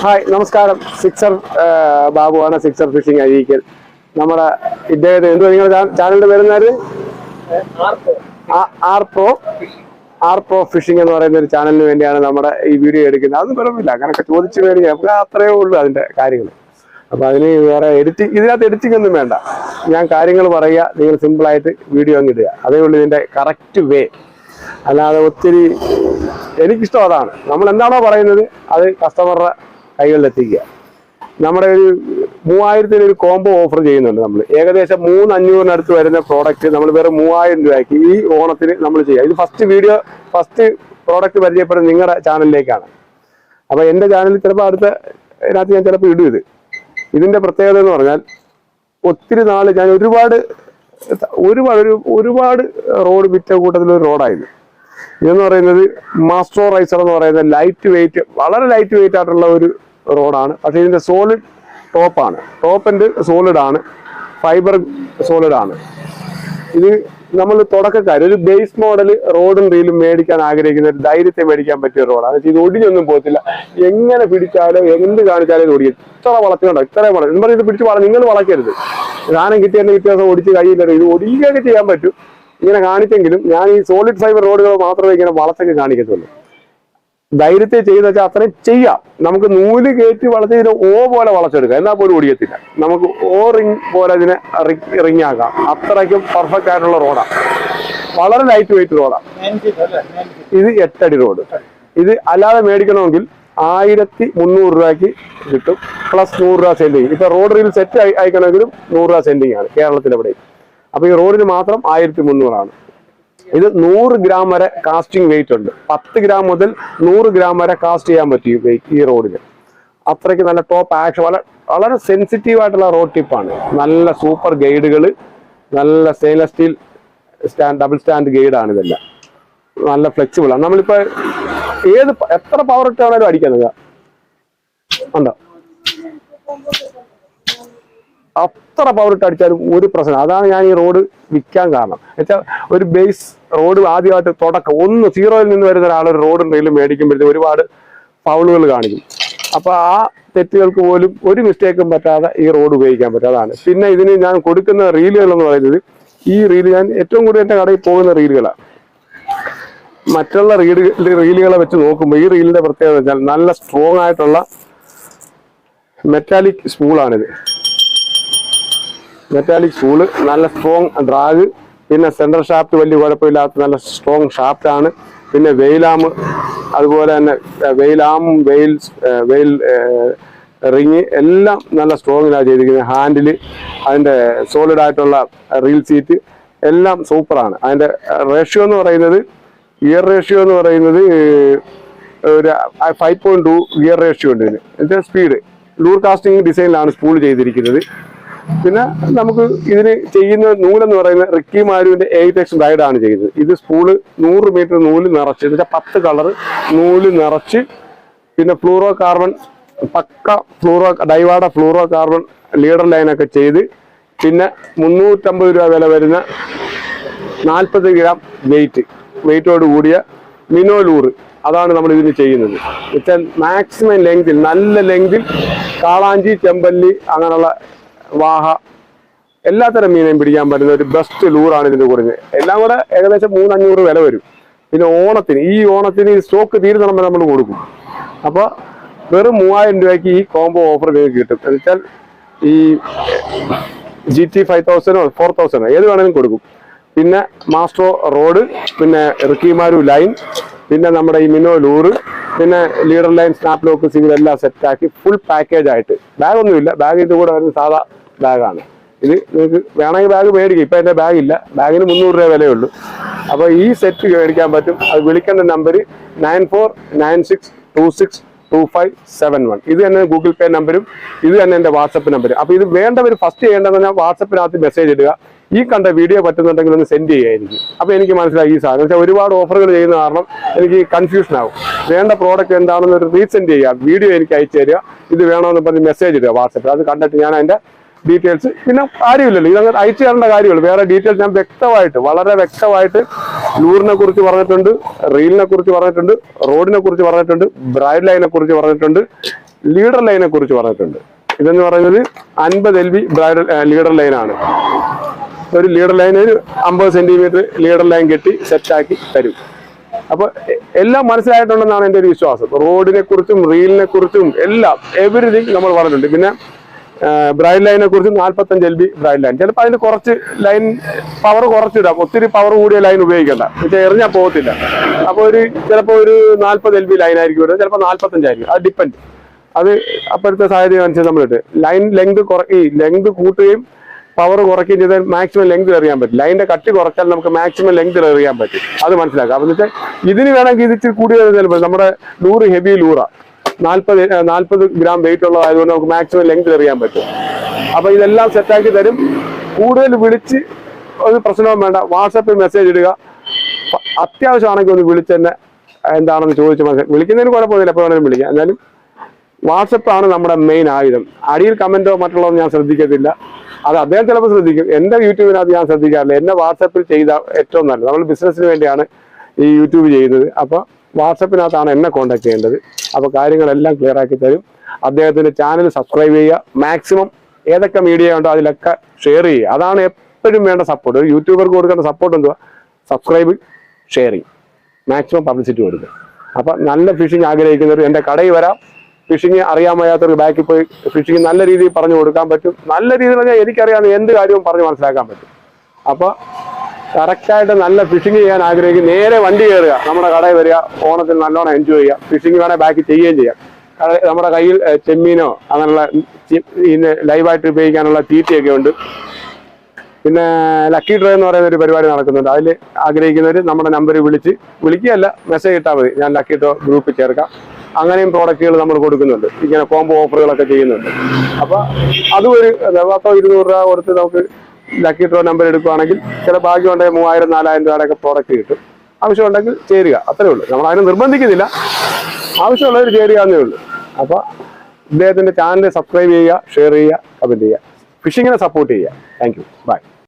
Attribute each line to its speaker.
Speaker 1: Hi നമസ്കാരം. Sixer ബാബുവാണ് sixer fishing Areekal നമ്മുടെ ഇദ്ദേഹത്തെ എന്തുവാ നിങ്ങളുടെ ചാനലിന്റെ പേര് R pro. R pro fishing എന്ന് പറയുന്ന ഒരു ചാനലിന് വേണ്ടിയാണ് നമ്മുടെ ഈ വീഡിയോ എടുക്കുന്നത്. അതൊന്നും കുഴപ്പമില്ല. അങ്ങനെയൊക്കെ ചോദിച്ചു മേടിക്കുക നമുക്ക് അത്രയേ ഉള്ളൂ അതിന്റെ കാര്യങ്ങൾ അപ്പൊ അതിന് വേറെ എഡിറ്റിംഗ് ഇതിനകത്ത് എഡിറ്റിംഗ് ഒന്നും വേണ്ട. ഞാൻ കാര്യങ്ങൾ പറയുക. നിങ്ങൾ സിമ്പിൾ ആയിട്ട് വീഡിയോ അങ്ങ് ഇടുക. അതേ ഉള്ളൂ ഇതിന്റെ കറക്റ്റ് വേ അല്ലാതെ ഒത്തിരി എനിക്കിഷ്ടം അതാണ്. നമ്മൾ എന്താണോ പറയുന്നത് അത് കസ്റ്റമറുടെ കൈകളിൽ എത്തിക്കുക നമ്മുടെ ഒരു മൂവായിരത്തിന് ഒരു കോംബോ ഓഫർ ചെയ്യുന്നുണ്ട് നമ്മൾ ഏകദേശം മൂന്ന് അഞ്ഞൂറിനടുത്ത് വരുന്ന പ്രോഡക്റ്റ് നമ്മൾ വേറെ മൂവായിരം രൂപയ്ക്ക് ഈ ഓണത്തിന് നമ്മൾ ചെയ്യുക. ഇത് ഫസ്റ്റ് വീഡിയോ ഫസ്റ്റ് പ്രോഡക്റ്റ് പരിചയപ്പെടുന്നത് നിങ്ങളുടെ ചാനലിലേക്കാണ് അപ്പോൾ എന്റെ ചാനലിൽ ചിലപ്പോൾ അടുത്ത ഇതിനകത്ത് ഞാൻ ചിലപ്പോൾ ഇടും ഇത്. ഇതിന്റെ പ്രത്യേകത എന്ന് പറഞ്ഞാൽ ഒത്തിരി നാൾ ഞാൻ ഒരുപാട് ഒരുപാട് ഒരു ഒരുപാട് റോഡ് വിറ്റ കൂട്ടത്തിലൊരു റോഡായത് ഇതെന്ന് പറയുന്നത് മാസ്റ്ററൈസർ റൈസർ എന്ന് പറയുന്ന ലൈറ്റ് വെയിറ്റ് വളരെ ലൈറ്റ് വെയിറ്റ് ആയിട്ടുള്ള ഒരു റോഡാണ്. പക്ഷേ ഇതിന്റെ സോളിഡ് ടോപ്പാണ് ടോപ്പ് സോളിഡാണ് ഫൈബർ സോളിഡാണ് ഇത് നമ്മൾ തുടക്കക്കാർ ഒരു ബേസ് മോഡൽ റോഡും റീലും മേടിക്കാൻ ആഗ്രഹിക്കുന്ന ഒരു ധൈര്യത്തെ മേടിക്കാൻ പറ്റിയ റോഡാണ് ഇത് ഒടിഞ്ഞൊന്നും പോകത്തില്ല. എങ്ങനെ പിടിച്ചാലോ എന്ത് കാണിച്ചാലും ഇത് ഒടിയും. ഇത്ര വളച്ചുകൊണ്ടോ ഇത്രയും വള എന്ന് പറഞ്ഞിട്ട് പിടിച്ച് വള നിങ്ങൾ വളയ്ക്കരുത്. സാധനം കിട്ടിയതിന്റെ വ്യത്യാസം ഒടിച്ച് കഴിയില്ല ഇത് ഒടിയുകയൊക്കെ ചെയ്യാൻ പറ്റും. ഇങ്ങനെ കാണിച്ചെങ്കിലും ഞാൻ ഈ സോളിഡ് ഫൈബർ റോഡുകൾ മാത്രമേ ഇങ്ങനെ വളച്ചൊക്കെ കാണിക്കത്തുള്ളൂ. ധൈര്യത്തെ ചെയ്യുന്ന വെച്ചാൽ അത്രയും ചെയ്യാം. നമുക്ക് നൂൽ കയറ്റി വളച്ച് ഇതിനെ ഓ പോലെ വളച്ചെടുക്കാം. എന്നാൽ പോലും ഒടിയത്തില്ല നമുക്ക് ഓ റിങ് പോലെ ഇതിനെ റിങ് ആക്കാം. അത്രയ്ക്കും പെർഫെക്റ്റ് ആയിട്ടുള്ള റോഡാണ് വളരെ ലൈറ്റ് വെയിറ്റ് റോഡാണ് ഇത് എട്ടടി റോഡ് ഇത് അല്ലാതെ മേടിക്കണമെങ്കിൽ ആയിരത്തി മുന്നൂറ് രൂപയ്ക്ക് കിട്ടും. പ്ലസ് നൂറ് രൂപ സെൻഡിങ് ഇപ്പൊ റോഡ് റീൽ സെറ്റ് അയക്കണമെങ്കിലും നൂറ് രൂപ സെൻഡിങ് ആണ് കേരളത്തിലെവിടെ അപ്പൊ ഈ റോഡിന് മാത്രം ആയിരത്തി മുന്നൂറാണ്. ഇത് നൂറ് ഗ്രാം വരെ കാസ്റ്റിംഗ് വെയിറ്റ് ഉണ്ട്. പത്ത് ഗ്രാം മുതൽ നൂറ് ഗ്രാം വരെ കാസ്റ്റ് ചെയ്യാൻ പറ്റും ഈ റോഡിന് അത്രയ്ക്ക് നല്ല ടോപ്പ് ആക്ഷൻ വളരെ വളരെ സെൻസിറ്റീവ് ആയിട്ടുള്ള റോഡ് ടിപ്പാണ് നല്ല സൂപ്പർ ഗൈഡുകൾ നല്ല stainless steel stand double stand ഗൈഡാണ് ഇതെല്ലാം. നല്ല ഫ്ലെക്സിബിൾ ആണ്. നമ്മളിപ്പോൾ ഏത് എത്ര പവർ ഇട്ടാണേലും അടിക്കുന്നത് ഉണ്ടോ അത്ര പവർ ഇട്ട് അടിച്ചാലും ഒരു പ്രശ്നം അതാണ് ഞാൻ ഈ റോഡ് വിൽക്കാൻ കാരണം. വെച്ചാൽ ഒരു ബേസ് റോഡ് ആദ്യമായിട്ട് തുടക്കം. ഒന്ന് സീറോയിൽ നിന്ന് വരുന്ന ഒരാൾ ഒരു റോഡ് റെയിലും മേടിക്കുമ്പോഴത്തേക്ക് ഒരുപാട് ഫൗളുകൾ കാണിക്കും. അപ്പൊ ആ തെറ്റുകൾക്ക് പോലും ഒരു മിസ്റ്റേക്കും പറ്റാതെ ഈ റോഡ് ഉപയോഗിക്കാൻ പറ്റാതാണ് പിന്നെ ഇതിന് ഞാൻ കൊടുക്കുന്ന റീലുകൾ എന്ന് പറയുന്നത് ഈ റീൽ ഞാൻ ഏറ്റവും കൂടുതൽ എന്റെ കടയിൽ പോകുന്ന റീലുകളാണ് മറ്റുള്ള റീഡ് റീലുകളെ വെച്ച് നോക്കുമ്പോൾ ഈ റീലിന്റെ പ്രത്യേകത വെച്ചാൽ നല്ല സ്ട്രോങ് ആയിട്ടുള്ള മെറ്റാലിക് സ്പൂളാണിത് മെറ്റാലിക് സ്പൂൾ നല്ല സ്ട്രോങ് ഡ്രാഗ് പിന്നെ സെൻട്രൽ ഷാഫ്റ്റ് വലിയ കുഴപ്പമില്ലാത്ത നല്ല സ്ട്രോങ് ഷാഫ്റ്റ് ആണ്. പിന്നെ വെയിലാം അതുപോലെ തന്നെ വെയിലാമും വെയിൽ വെയിൽ റിങ് എല്ലാം നല്ല സ്ട്രോങ്ങിലാണ് ചെയ്തിരിക്കുന്നത് ഹാൻഡിൽ അതിന്റെ സോളിഡ് ആയിട്ടുള്ള റീൽ സീറ്റ് എല്ലാം സൂപ്പറാണ് അതിന്റെ റേഷ്യോ എന്ന് പറയുന്നത് ഗിയർ റേഷ്യോ എന്ന് പറയുന്നത് ഒരു five point two gear ratio ഉണ്ട് ഇതിന്. സ്പീഡ് ലൂർ കാസ്റ്റിംഗ് ഡിസൈനിലാണ് സ്പൂൾ ചെയ്തിരിക്കുന്നത്. പിന്നെ നമുക്ക് ഇതിന് ചെയ്യുന്ന നൂലെന്ന് പറയുന്നത് റിക്കി മാരുവിന്റെ എയ്റ്റ് എക്സ് ആണ് ചെയ്യുന്നത് ഇത് സ്പൂൾ നൂറ് മീറ്റർ നൂൽ നിറച്ച് എന്ന് വെച്ചാൽ പത്ത് കളർ നൂൽ നിറച്ച് പിന്നെ ഫ്ലൂറോ കാർബൺ പക്ക ഫ്ലൂറോ ഡൈവാഡ ഫ്ലൂറോ കാർബൺ ലീഡർ ലൈനൊക്കെ ചെയ്ത് പിന്നെ മുന്നൂറ്റമ്പത് രൂപ വില വരുന്ന നാൽപ്പത് ഗ്രാം വെയിറ്റ് വെയിറ്റോട് കൂടിയ മിനോലൂറ് അതാണ് നമ്മൾ ഇതിന് ചെയ്യുന്നത്. വെച്ചാൽ മാക്സിമം ലെങ്തിൽ നല്ല ലെങ്തിൽ കാളാഞ്ചി ചെമ്പല്ലി അങ്ങനെയുള്ള വാഹ എല്ലാത്തരം മീനെയും പിടിക്കാൻ പറ്റുന്ന ഒരു ബെസ്റ്റ് ലൂറാണ് ഇതിന്റെ കുറഞ്ഞ് എല്ലാം കൂടെ ഏകദേശം മൂന്നഞ്ഞൂറ് വില വരും. പിന്നെ ഓണത്തിന് ഈ ഓണത്തിന് ഈ സ്റ്റോക്ക് തീരുന്നിടം വരെ നമ്മൾ കൊടുക്കും. അപ്പോൾ വെറും മൂവായിരം രൂപയ്ക്ക് ഈ കോംബോ ഓഫർ നിങ്ങൾക്ക് കിട്ടും. എന്ന് വെച്ചാൽ ഈ ജി ടി ഫൈവ് തൗസൻഡോ ഫോർ തൗസൻഡോ ഏത് വേണമെങ്കിലും കൊടുക്കും. പിന്നെ മാസ്ട്രോ റോഡ് പിന്നെ റിക്കിമാരു ലൈൻ പിന്നെ നമ്മുടെ ഈ മിനോ ലൂറ് പിന്നെ leader line snap lock single എല്ലാം സെറ്റ് ആക്കി ഫുൾ പാക്കേജ് ആയിട്ട്. ബാഗ് ഒന്നുമില്ല ബാഗ് ഇത് കൂടെ വരുന്ന സാധാ ബാഗാണ് ഇത് നിങ്ങൾക്ക് വേണമെങ്കിൽ ബാഗ് മേടിക്കും. ഇപ്പം എന്റെ ബാഗ് ഇല്ല. ബാഗിന് മുന്നൂറ് രൂപ വിലയുള്ളൂ. അപ്പോൾ ഈ സെറ്റ് മേടിക്കാൻ പറ്റും. അത് വിളിക്കേണ്ട number nine four nine six two six two five seven one ഇത് തന്നെ ഗൂഗിൾ പേ നമ്പരും ഇത് തന്നെ എന്റെ വാട്സപ്പ് നമ്പരും അപ്പോൾ ഇത് വേണ്ടവർ ഫസ്റ്റ് ചെയ്യേണ്ടതെന്ന് പറഞ്ഞാൽ വാട്സപ്പിനകത്ത് മെസ്സേജ് ഇടുക. ഈ കണ്ട വീഡിയോ പറ്റുന്നുണ്ടെങ്കിൽ ഒന്ന് സെൻഡ് ചെയ്യുമായിരിക്കും അപ്പോൾ എനിക്ക് മനസ്സിലായി ഈ സാധനം. വെച്ചാൽ ഒരുപാട് ഓഫറുകൾ ചെയ്യുന്ന കാരണം എനിക്ക് കൺഫ്യൂഷൻ ആവും. വേണ്ട പ്രോഡക്റ്റ് എന്താണെന്ന് ഒരു റീസെൻഡ് ചെയ്യുക. വീഡിയോ എനിക്ക് അയച്ചു തരിക. ഇത് വേണമെന്ന് പറഞ്ഞ് മെസ്സേജ് ഇടുക വാട്സപ്പിൽ അത് കണ്ടിട്ട് ഞാൻ അതിന്റെ ഡീറ്റെയിൽസ്. പിന്നെ കാര്യമില്ലല്ലോ. ഇതങ്ങ് അയച്ചു തരേണ്ട കാര്യമുള്ളൂ വേറെ ഡീറ്റെയിൽസ് ഞാൻ വ്യക്തമായിട്ട് വളരെ വ്യക്തമായിട്ട് ലൂറിനെ കുറിച്ച് പറഞ്ഞിട്ടുണ്ട് റീലിനെ കുറിച്ച് പറഞ്ഞിട്ടുണ്ട് റോഡിനെ കുറിച്ച് പറഞ്ഞിട്ടുണ്ട് ബ്രൈഡ് ലൈനെ കുറിച്ച് പറഞ്ഞിട്ടുണ്ട് ലീഡർ ലൈനെ കുറിച്ച് പറഞ്ഞിട്ടുണ്ട്. ഇതെന്ന് പറയുന്നത് അൻപത് എൽ ബി ബ്രൈഡൽ ലീഡർ ലൈനാണ്. ഒരു ലീഡർ ലൈൻ ഒരു അമ്പത് സെന്റിമീറ്റർ ലീഡർ ലൈൻ കെട്ടി സെറ്റാക്കി തരും. അപ്പൊ എല്ലാം മനസ്സിലായിട്ടുണ്ടെന്നാണ് എന്റെ ഒരു വിശ്വാസം. റോഡിനെ കുറിച്ചും റീലിനെ കുറിച്ചും എല്ലാം എവറിഥിങ് നമ്മൾ പറഞ്ഞിട്ടുണ്ട്. പിന്നെ ബ്രൈഡ് ലൈനെ കുറിച്ച് നാല്പത്തഞ്ച് എൽ ബി ബ്രൈഡ് ലൈൻ ചിലപ്പോൾ അതിന് കുറച്ച് ലൈൻ പവർ കുറച്ചിടാം. ഒത്തിരി പവർ കൂടിയ ലൈൻ ഉപയോഗിക്കണ്ട. പക്ഷേ എറിഞ്ഞാൽ പോകത്തില്ല. അപ്പോൾ ഒരു ചിലപ്പോൾ ഒരു നാൽപ്പത് എൽ ബി ലൈൻ ആയിരിക്കും വരുന്നത് ചിലപ്പോൾ നാൽപ്പത്തഞ്ചായിരിക്കും അത് ഡിപ്പെൻഡ് അത് അപ്പോഴത്തെ സാഹചര്യം അനുസരിച്ച് നമ്മളിട്ട് ലൈൻ ലെങ്ത് കുറ ഈ ലെങ്ത് കൂട്ടുകയും പവർ കുറയ്ക്കുകയും ചെയ്താൽ മാക്സിമം ലെങ്ത് എറിയാൻ പറ്റും. ലൈനിന്റെ കട്ടി കുറച്ചാൽ നമുക്ക് മാക്സിമം ലെങ്ത് എറിയാൻ പറ്റും. അത് മനസ്സിലാക്കാം. അപ്പോൾ വെച്ചാൽ ഇതിന് വേണമെങ്കിൽ ഇത് ഇച്ചിരി നമ്മുടെ ലൂറ് ഹെവി ലൂറ. നാൽപ്പത് നാൽപ്പത് ഗ്രാം വെയിറ്റ് ഉള്ളതായതുകൊണ്ട് നമുക്ക് മാക്സിമം ലെങ്ത് എറിയാൻ പറ്റും. അപ്പൊ ഇതെല്ലാം സെറ്റാക്കി തരും. കൂടുതൽ വിളിച്ച് ഒരു പ്രശ്നവും വേണ്ട. വാട്സപ്പിൽ മെസ്സേജ് ഇടുക. അത്യാവശ്യമാണെങ്കിൽ ഒന്ന് വിളിച്ച് തന്നെ എന്താണെന്ന് ചോദിച്ച് മനസ്സിലാക്കി വിളിക്കുന്നതിന് കുഴപ്പമൊന്നുമില്ല. എപ്പോൾ വേണമെങ്കിലും വിളിക്കാം. എന്നാലും വാട്സപ്പാണ് നമ്മുടെ മെയിൻ ആയുധം. അടിയിൽ കമന്റോ മറ്റുള്ളതൊന്നും ഞാൻ ശ്രദ്ധിക്കത്തില്ല. അത് അദ്ദേഹം ചിലപ്പോൾ ശ്രദ്ധിക്കും. എന്റെ യൂട്യൂബിനകത്ത് ഞാൻ ശ്രദ്ധിക്കാറില്ല. എന്നെ വാട്സപ്പിൽ ചെയ്ത ഏറ്റവും നല്ലത്. നമ്മൾ ബിസിനസ്സിന് വേണ്ടിയാണ് ഈ യൂട്യൂബ് ചെയ്യുന്നത്. അപ്പോൾ വാട്സപ്പിനകത്താണ് എന്നെ കോൺടാക്ട് ചെയ്യേണ്ടത്. അപ്പോൾ കാര്യങ്ങളെല്ലാം ക്ലിയർ ആക്കി തരും. അദ്ദേഹത്തിന്റെ ചാനൽ സബ്സ്ക്രൈബ് ചെയ്യുക. മാക്സിമം ഏതൊക്കെ മീഡിയ ഉണ്ടോ അതിലൊക്കെ ഷെയർ ചെയ്യുക. അതാണ് എപ്പോഴും വേണ്ട സപ്പോർട്ട് ഒരു യൂട്യൂബർക്ക് കൊടുക്കേണ്ട സപ്പോർട്ട് എന്തുവാ? സബ്സ്ക്രൈബ് ഷെയറിങ് മാക്സിമം പബ്ലിസിറ്റി കൊടുക്കുക. അപ്പം നല്ല ഫിഷിംഗ് ആഗ്രഹിക്കുന്നവർ എന്റെ കടയിൽ വരാം. ഫിഷിംഗ് അറിയാൻ വയ്യാത്തവർക്ക് ബാക്കിൽ പോയി ഫിഷിംഗ് നല്ല രീതിയിൽ പറഞ്ഞു കൊടുക്കാൻ പറ്റും. നല്ല രീതിയിൽ പറഞ്ഞാൽ എനിക്കറിയാവുന്ന എന്ത് കാര്യവും പറഞ്ഞ് മനസ്സിലാക്കാൻ പറ്റും. അപ്പൊ കറക്റ്റായിട്ട് നല്ല ഫിഷിംഗ് ചെയ്യാൻ ആഗ്രഹിക്കും. നേരെ വണ്ടി കയറുക. നമ്മുടെ കടയിൽ വരിക. ഓണത്തിൽ നല്ലോണം എൻജോയ് ചെയ്യുക. ഫിഷിംഗ് വേണേൽ ബാക്കി ചെയ്യുകയും ചെയ്യാം. നമ്മുടെ കയ്യിൽ ചെമ്മീനോ അങ്ങനെയുള്ള ഇതിന് ലൈവായിട്ട് ഉപയോഗിക്കാനുള്ള തീറ്റയൊക്കെ ഉണ്ട്. പിന്നെ ലക്കി ഡ്രൈവ് എന്ന് പറയുന്ന ഒരു പരിപാടി നടക്കുന്നുണ്ട്. അതിൽ ആഗ്രഹിക്കുന്നവർ നമ്മുടെ നമ്പർ വിളിച്ച് വിളിക്കുകയല്ല മെസ്സേജ് ഇട്ടാൽ മതി. ഞാൻ ലക്കി ഡ്രോ ഗ്രൂപ്പിൽ ചേർക്കാം. അങ്ങനെയും പ്രോഡക്റ്റുകൾ നമ്മൾ കൊടുക്കുന്നുണ്ട്. ഇങ്ങനെ കോംബോ ഓഫറുകളൊക്കെ ചെയ്യുന്നുണ്ട്. അപ്പോൾ അതും ഒരു പത്തോ ഇരുന്നൂറ് രൂപ കൊടുത്ത് നമുക്ക് ലക്കി ഡ്രോ നമ്പർ എടുക്കുകയാണെങ്കിൽ ചില ഭാഗ്യം ഉണ്ടെങ്കിൽ മൂവായിരം നാലായിരം രൂപയുടെയൊക്കെ പ്രോഡക്റ്റ് കിട്ടും. ആവശ്യമുണ്ടെങ്കിൽ ചേരുക. അത്രേ ഉള്ളൂ. നമ്മൾ അതിനെ നിർബന്ധിക്കുന്നില്ല. ആവശ്യമുള്ളവർ ചേരുക എന്നേ ഉള്ളൂ. അപ്പോൾ ഇദ്ദേഹത്തിന്റെ ചാനൽ സബ്സ്ക്രൈബ് ചെയ്യുക ഷെയർ ചെയ്യുക കമന്റ് ചെയ്യുക. ഫിഷിങ്ങിനെ സപ്പോർട്ട് ചെയ്യുക. Thank you bye